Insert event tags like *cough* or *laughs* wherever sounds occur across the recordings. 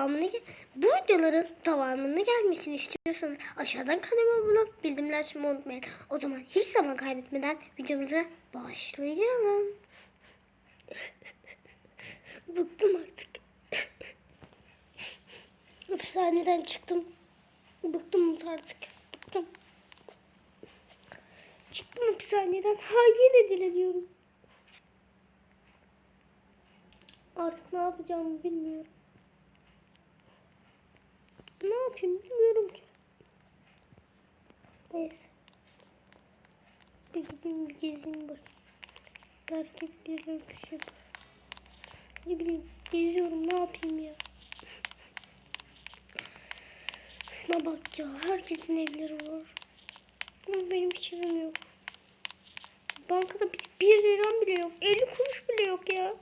devamını bu videoların devamını gelmesini istiyorsanız aşağıdan kanalıma abone olup bildirimleri açmayı unutmayın. O zaman hiç zaman kaybetmeden videomuza başlayalım. *laughs* Bıktım artık. *laughs* Hapishaneden çıktım. Bıktım artık. Bıktım. Çıktım hapishaneden. Ha yine dileniyorum. Artık ne yapacağımı bilmiyorum. Ne yapayım bilmiyorum ki. Neyse. Bir gideyim bir gezeyim bakayım. Belki bir şey yapar. Ne bileyim geziyorum ne yapayım ya. Şuna bak ya herkesin evleri var. Ama benim hiç evim yok. Bankada bir, bir liram bile yok. 50 kuruş bile yok ya.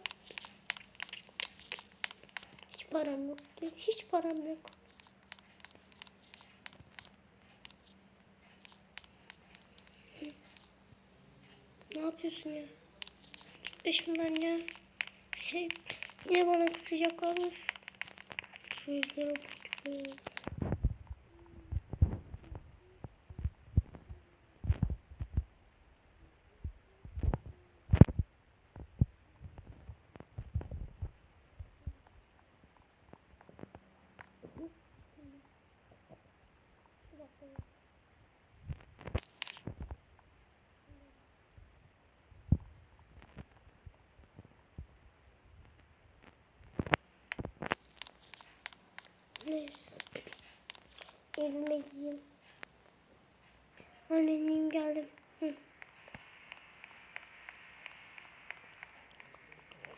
Hiç param yok. Hiç param yok. Ne yapıyorsun ya? Ya. Şey, yine bana kızacaklar mı? Evime gideyim. Annem geldim. Hı.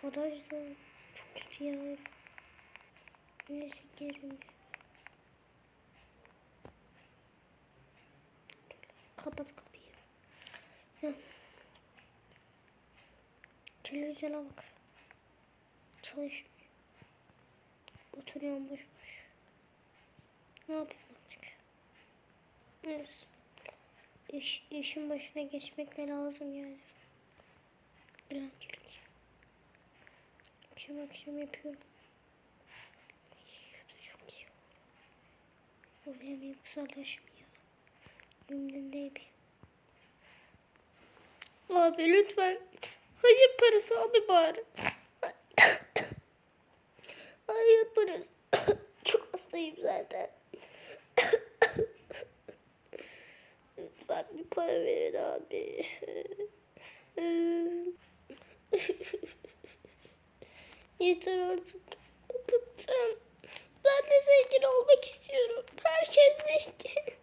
Arkadaşlar çok kötü ya. Neyse girelim. Kapat kapıyı. Hı. Televizyona bak. Çalışmıyor. Oturuyorum boş boş. Ne yapayım. İş, işin başına geçmek de lazım yani. Dilencilik. Akşam akşam yapıyorum. Şu çok iyi. Bu yemeği kısalaşmıyor. Ümrümde yapayım. Abi lütfen. Hayır parası abi bari. Hayır parası. çok hastayım zaten. Lütfen bir para verin abi. *laughs* Yeter artık. Bıktım. Ben de zengin olmak istiyorum. Herkes zengin.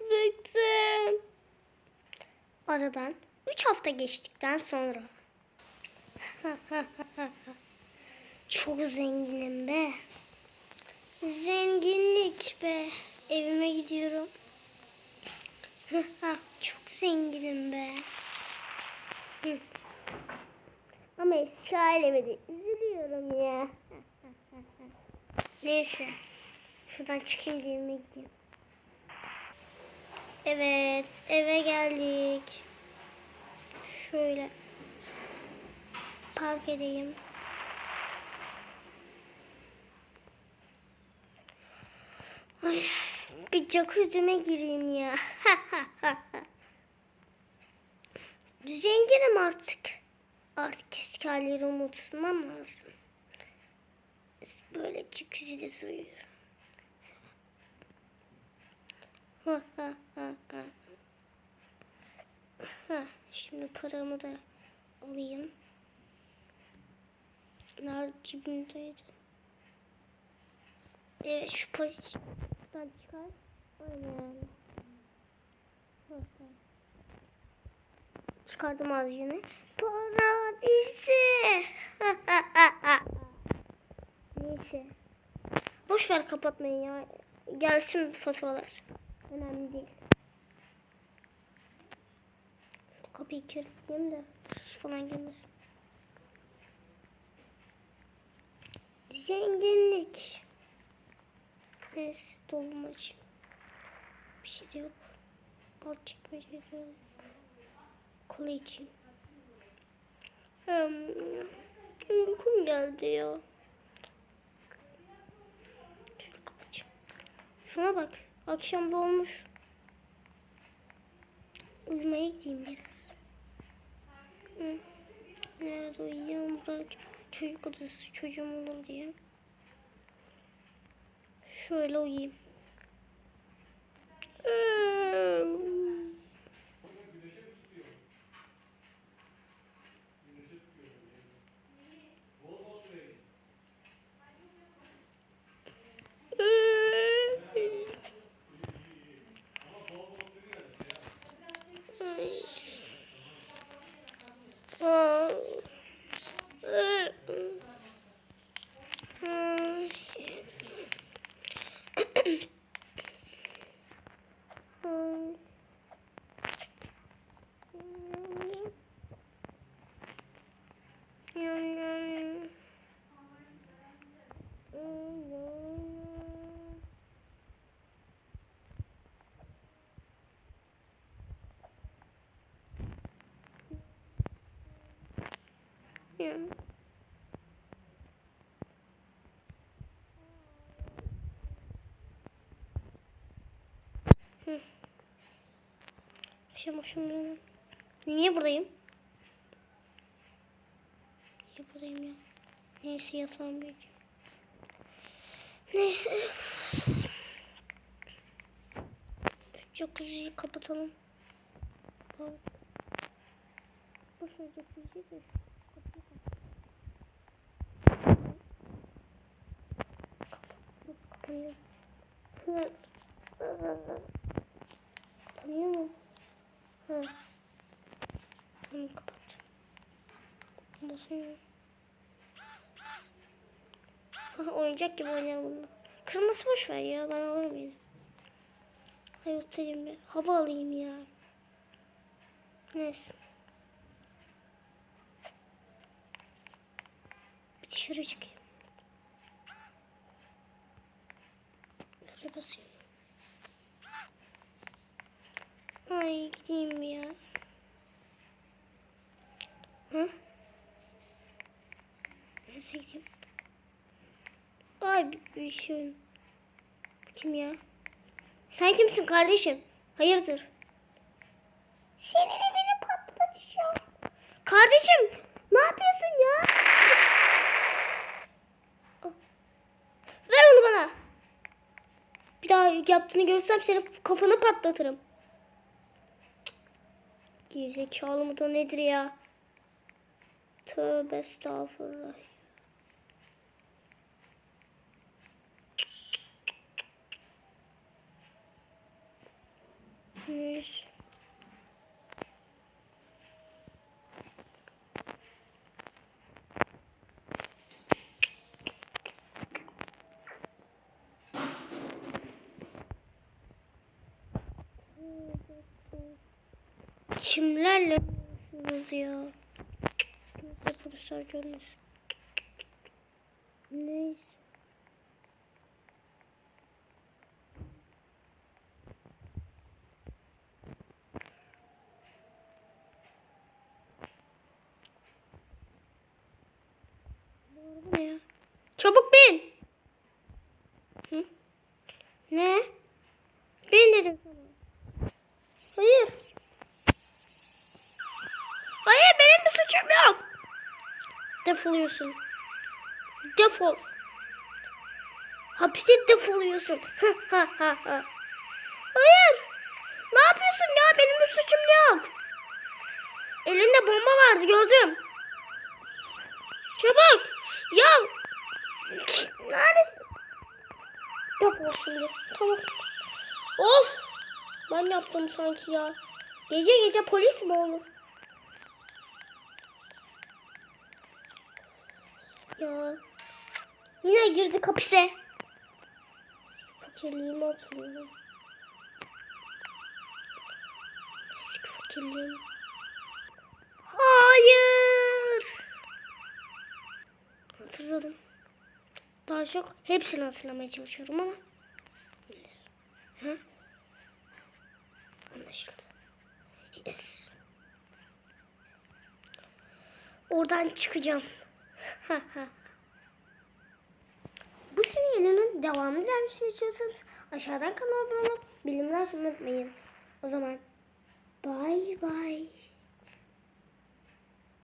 *laughs* Bıktım. Aradan 3 hafta geçtikten sonra. *laughs* Çok zenginim be. Zenginlik be. Evime gidiyorum. Çok zenginim be. Ama eski halime de üzülüyorum ya. Neyse. Şuradan çıkayım da evime gideyim. Evet, eve geldik. Şöyle park edeyim. Ay, jacuzzi'me gireyim ya. *laughs* Zenginim artık. Artık eski halleri unutmam lazım. Böyle jacuzzi'de duruyorum. *laughs* Şimdi paramı da alayım. Nerede cebimdeydi? Evet şu pozisyondan çıkar. Aynen. Çıkardım ağzını. Para bizde. *laughs* Neyse. Boş ver kapatmayın ya. Gelsin faturalar. Önemli değil. Kapıyı kilitleyeyim de falan gelmesin. Zenginlik. Neyse dolma açayım. Bir şey de yok. Alt çekmecede yok. Kola içeyim. Hmm, uykum geldi ya. Şöyle kapatayım. Şuna bak. Akşam da. Uyumaya gideyim biraz. Hı. Nerede uyuyayım? Burada çocuk odası çocuğum olur diye. Şöyle uyuyayım. Yani. Akşam akşam uyanıyorum. Niye buradayım? Niye buradayım ya? Neyse yatağım büyük. Neyse. Jacuzziyi kapatalım. Bak. Bu şu jacuzziyi de kapıyı kapat. Kapanıyor. Hı. Kapanıyor mu? Ha. Tamam kapat. Basıyor. Ha, oyuncak gibi oynayalım bunu. Kırmızı boş ver ya ben alırım yine. Hayır oturayım bir. Hava alayım ya. Neyse. Bir dışarı çıkayım. Şuraya basayım. Ay gideyim ya. Hı? Neyse gideyim. Ay bir, bir şey. Kim ya? Sen kimsin kardeşim? Hayırdır? Senin evini patlatacağım. Kardeşim ne yapıyorsun ya? Ah. Ver onu bana. Bir daha yaptığını görürsem senin kafanı patlatırım. Gerizekalı mı da nedir ya? Tövbe estağfurullah. Neyse. Kimlerle konuşuyoruz ya? Kimse polisler görmesin. Neyse. Bu ne ya? Çabuk bin. Hı? Ne? Bin dedim. Hayır. Hayır benim bir suçum yok. Defoluyorsun. Defol. Hapise defoluyorsun. Ha ha ha ha. Hayır. Ne yapıyorsun ya? Benim bir suçum yok. Elinde bomba vardı gördüm. Çabuk. Ya. Defol şimdi. Tamam. Of. Ben yaptım sanki ya. Gece gece polis mi olur? Ya. Yine girdik hapise. Fakirliğimi hatırlıyorum. Eski fakirliğim. Hayır. Hatırladım. Daha çok hepsini hatırlamaya çalışıyorum ama. Hı? Anlaşıldı. Yes. Oradan çıkacağım. Bu seviyelerin devamını gelmesini istiyorsanız aşağıdan kanala abone olup açmayı unutmayın. O zaman bay bay.